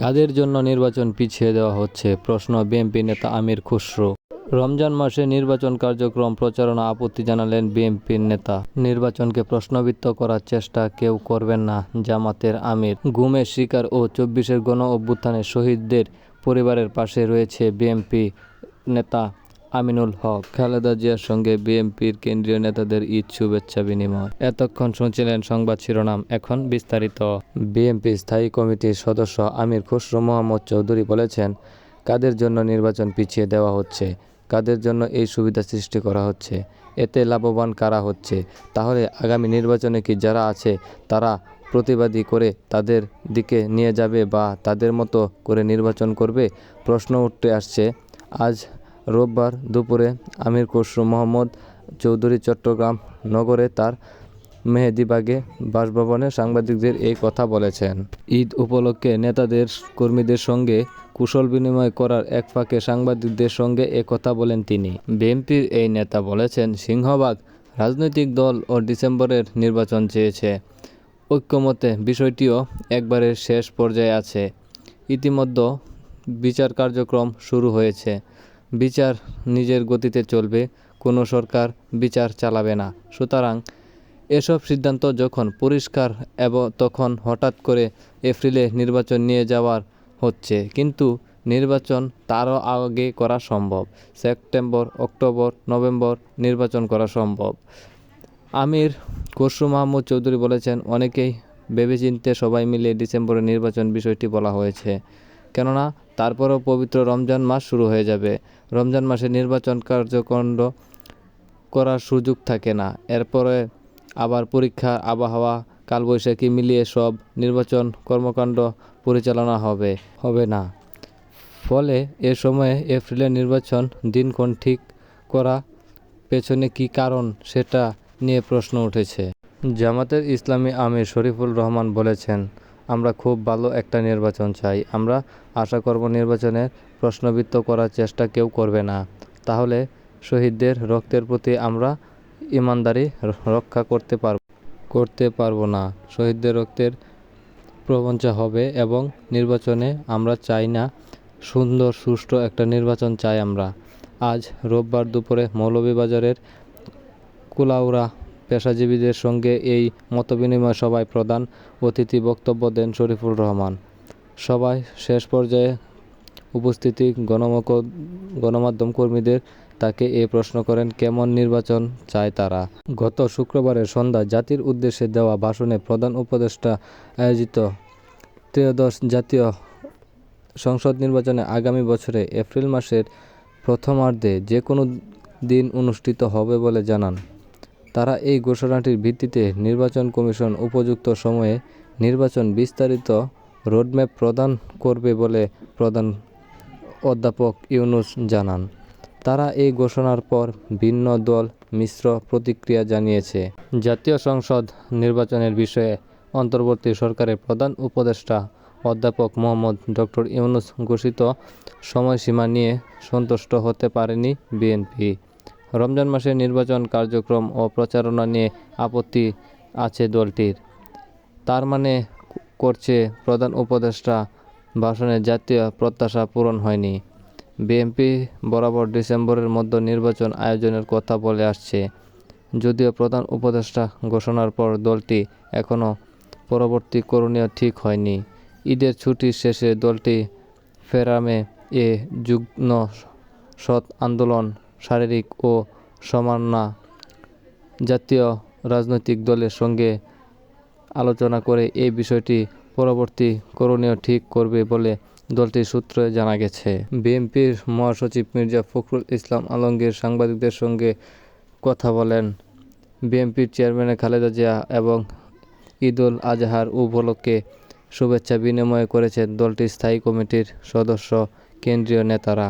কাদের জন্য নির্বাচন পিছিয়ে দেওয়া হচ্ছে? প্রশ্ন বিএনপি নেতা আমির খুসরো। রমজান মাসে নির্বাচন কার্যক্রম প্রচারণা আপত্তি জানালেন বিএনপির নেতা। নির্বাচনকে প্রশ্নবিত্ত করার চেষ্টা কেউ করবেন না, জামাতের আমির। গুমের শিকার ও চব্বিশের গণ অভ্যুত্থানে শহীদদের পরিবারের পাশে রয়েছে বিএনপি নেতা। আমিনুল হক, খালেদা জিয়ার সঙ্গে বিএনপির কেন্দ্রীয় নেতাদের ঈদ শুভেচ্ছা বিনিময়। এতক্ষণ শুনছিলেন সংবাদ শিরোনাম, এখন বিস্তারিত। বিএনপি স্থায়ী কমিটির সদস্য আমির খুসরো মোহাম্মদ চৌধুরী বলেছেন, কাদের জন্য নির্বাচন পিছিয়ে দেওয়া হচ্ছে, কাদের জন্য এই সুবিধা সৃষ্টি করা হচ্ছে, এতে লাভবান কারা হচ্ছে, তাহলে আগামী নির্বাচনে কি যারা আছে, তারা প্রতিবাদী করে তাদের দিকে নিয়ে যাবে বা তাদের মতো করে নির্বাচন করবে, প্রশ্ন উঠতে আসছে। আজ রোববার দুপুরে আমির খসরু মোহাম্মদ চৌধুরী চট্টগ্রাম নগরে তার মেহেদিবাগে বাসভবনে সাংবাদিকদের এই কথা বলেছেন। ঈদ উপলক্ষে নেতাদের কর্মীদের সঙ্গে কুশল বিনিময় করার এক ফাঁকে সাংবাদিকদের সঙ্গে কথা বলেন তিনি। বিএনপির এই নেতা বলেছেন সিংহবাগ রাজনৈতিক দল ও ডিসেম্বরের নির্বাচন চেয়েছে। ঐক্যমতে বিষয়টিও একবারে শেষ পর্যায়ে আছে। ইতিমধ্যে বিচার কার্যক্রম শুরু হয়েছে। বিচার নিজের গতিতে চলবে, কোনো সরকার বিচার চালাবে না। সুতরাং এসব সিদ্ধান্ত যখন পরিষ্কার এবং তখন হঠাৎ করে এপ্রিলে নির্বাচন নিয়ে যাওয়ার হচ্ছে। কিন্তু নির্বাচন তারও আগে করা সম্ভব। সেপ্টেম্বর, অক্টোবর, নভেম্বর নির্বাচন করা সম্ভব। আমির খসরু মাহমুদ চৌধুরী বলেছেন, অনেকেই ভেবেচিন্তে সবাই মিলে ডিসেম্বরে নির্বাচন বিষয়টি বলা হয়েছে। কেননা তারপরও পবিত্র রমজান মাস শুরু হয়ে যাবে। রমজান মাসে নির্বাচন কার্যকাণ্ড করার সুযোগ থাকে না। এরপরে আবার পরীক্ষা, আবহাওয়া, কালবৈশাখী মিলিয়ে সব নির্বাচন কর্মকাণ্ড পরিচালনা হবে হবে না। ফলে এ সময়ে এপ্রিলের নির্বাচন দিনক্ষণ ঠিক করা পেছনে কি কারণ সেটা নিয়ে প্রশ্ন উঠেছে। জামাতের ইসলামী আমির শরীফুল রহমান বলেছেন আমরা খুব ভালো একটা নির্বাচন চাই। আমরা আশা করব নির্বাচনের প্রশ্নবিদ্ধ করার চেষ্টা কেউ করবে না। তাহলে শহীদদের রক্তের প্রতি আমরা ইমানদারি রক্ষা করতে পারব করতে পারব না। শহীদদের রক্তের প্রবঞ্চা হবে এবং নির্বাচনে আমরা চাই না সুন্দর, সুষ্ঠু একটা নির্বাচন চাই আমরা। আজ রোববার দুপুরে মৌলভীবাজারের কুলাউড়া পেশাজীবীদের সঙ্গে এই মতবিনিময় সভায় প্রধান অতিথি বক্তব্য দেন শরীফুল রহমান। সভায় শেষ পর্যায়ে উপস্থিতি গণমক, গণমাধ্যম কর্মীদের তাকে এ প্রশ্ন করেন, কেমন নির্বাচন চায় তারা? গত শুক্রবারের সন্ধ্যা জাতির উদ্দেশ্যে দেওয়া ভাষণে প্রধান উপদেষ্টা আয়োজিত ত্রয়োদশ জাতীয় সংসদ নির্বাচনে আগামী বছরে এপ্রিল মাসের প্রথমার্ধে যে কোনো দিন অনুষ্ঠিত হবে বলে জানান। তারা এই ঘোষণাটির ভিত্তিতে নির্বাচন কমিশন উপযুক্ত সময়ে নির্বাচন বিস্তারিত রোডম্যাপ প্রদান করবে বলে প্রধান অধ্যাপক ইউনুস জানান। তারা এই ঘোষণার পর ভিন্ন দল মিশ্র প্রতিক্রিয়া জানিয়েছে। জাতীয় সংসদ নির্বাচনের বিষয়ে অন্তর্বর্তী সরকারের প্রধান উপদেষ্টা অধ্যাপক মোহাম্মদ ডক্টর ইউনুস ঘোষিত সময়সীমা নিয়ে সন্তুষ্ট হতে পারেনি বিএনপি। রমজান মাসে নির্বাচন কার্যক্রম ও প্রচারণা নিয়ে আপত্তি আছে দলটির। তার মানে করছে প্রধান উপদেষ্টা ভাষণে জাতীয় প্রত্যাশা পূরণ হয়নি। বিএনপি বরাবর ডিসেম্বরের মধ্যে নির্বাচন আয়োজনের কথা বলে আসছে। যদিও প্রধান উপদেষ্টা ঘোষণার পর দলটি এখনও পরবর্তী করণীয় ঠিক হয়নি। ঈদের ছুটির শেষে দলটি ফেরামে এ যুগ্ম সৎ আন্দোলন শারীরিক ও সমানা জাতীয় রাজনৈতিক দলের সঙ্গে আলোচনা করে এই বিষয়টি পরবর্তী করণীয় ঠিক করবে বলে দলটির সূত্রে জানা গেছে। বিএনপির মহাসচিব মির্জা ফখরুল ইসলাম আলমগীর সাংবাদিকদের সঙ্গে কথা বলেন। বিএনপির চেয়ারম্যান খালেদা জিয়া এবং ঈদুল আজহার উপলক্ষে শুভেচ্ছা বিনিময় করেছেন দলটির স্থায়ী কমিটির সদস্য কেন্দ্রীয় নেতারা।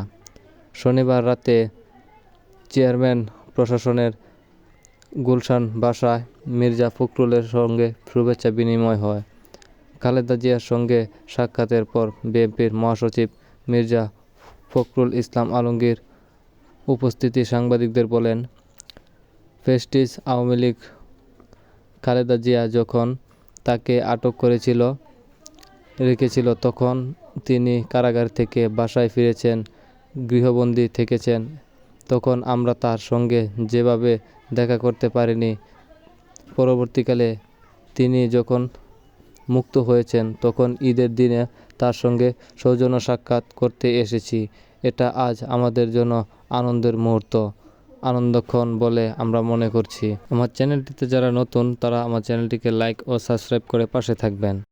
শনিবার রাতে চেয়ারম্যান প্রশাসনের গুলশান বাসায় মির্জা ফখরুলের সঙ্গে শুভেচ্ছা বিনিময় হয়। খালেদা জিয়ার সঙ্গে সাক্ষাতের পর বিএনপির মহাসচিব মির্জা ফখরুল ইসলাম আলমগীর উপস্থিতি সাংবাদিকদের বলেন, ফেস্টিস আওয়ামী লীগ খালেদা জিয়া যখন তাকে আটক করেছিল, রেখেছিল, তখন তিনি কারাগার থেকে বাসায় ফিরেছেন, গৃহবন্দী থেকেছেন। তখন আমরা তার সঙ্গে যেভাবে দেখা করতে পারিনি, পরবর্তীকালে তিনি যখন মুক্ত হয়েছেন, তখন ঈদের দিনে তার সঙ্গে সৌজন্য সাক্ষাৎ করতে এসেছি। এটা আজ আমাদের জন্য আনন্দের মুহূর্ত। আনন্দক্ষণ বলে আমরা মনে করছি। আমার চ্যানেলটিতে যারা নতুন, তারা আমার চ্যানেলটিকে লাইক ও সাবস্ক্রাইব করে পাশে থাকবেন।